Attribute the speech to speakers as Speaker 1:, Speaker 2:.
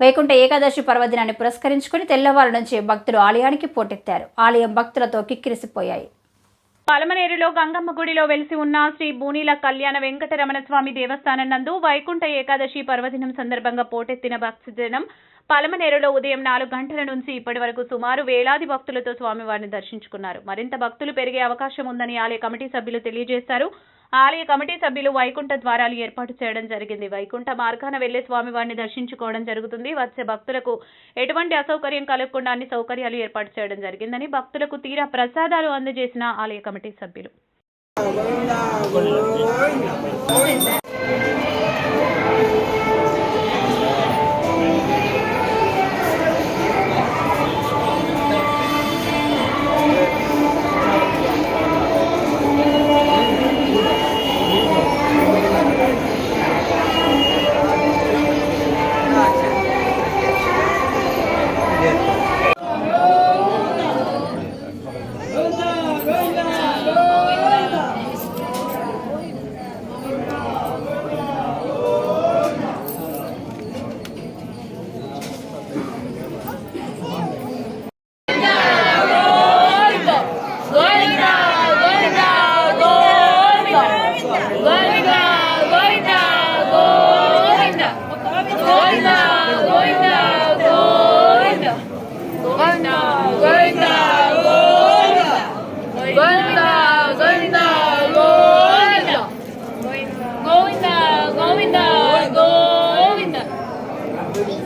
Speaker 1: వైకుంఠ ఏకాదశి పర్వదినాన్ని పురస్కరించుకుని తెల్లవారు నుంచి భక్తులు ఆలయానికి పోటెత్తారు. ఆలయం భక్తులతో కిక్కిరిసిపోయాయి.
Speaker 2: పలమనేరులో గంగమ్మ గుడిలో వెలిసి ఉన్న శ్రీ బూనీల కళ్యాణ వెంకటరమణ స్వామి దేవస్థానం నందు వైకుంఠ ఏకాదశి పర్వదినం సందర్భంగా పోటెత్తిన భక్తజనం పలమనేరులో ఉదయం నాలుగు గంటల నుంచి ఇప్పటి వరకు సుమారు వేలాది భక్తులతో స్వామివారిని దర్శించుకున్నారు. మరింత భక్తులు పెరిగే అవకాశం ఉందని ఆలయ కమిటీ సభ్యులు తెలియజేశారు. ఆలయ కమిటీ సభ్యులు వైకుంఠ ద్వారాలు ఏర్పాటు చేయడం జరిగింది. వైకుంఠ మార్గాన వెళ్ళే స్వామివారిని దర్శించుకోవడం జరుగుతుంది. వచ్చే భక్తులకు ఎటువంటి అసౌకర్యం కలగకుండా అన్ని సౌకర్యాలు ఏర్పాటు చేయడం జరిగిందని భక్తులకు తీరా ప్రసాదాలు అందజేసిన ఆలయ కమిటీ సభ్యులు.
Speaker 3: Let it go!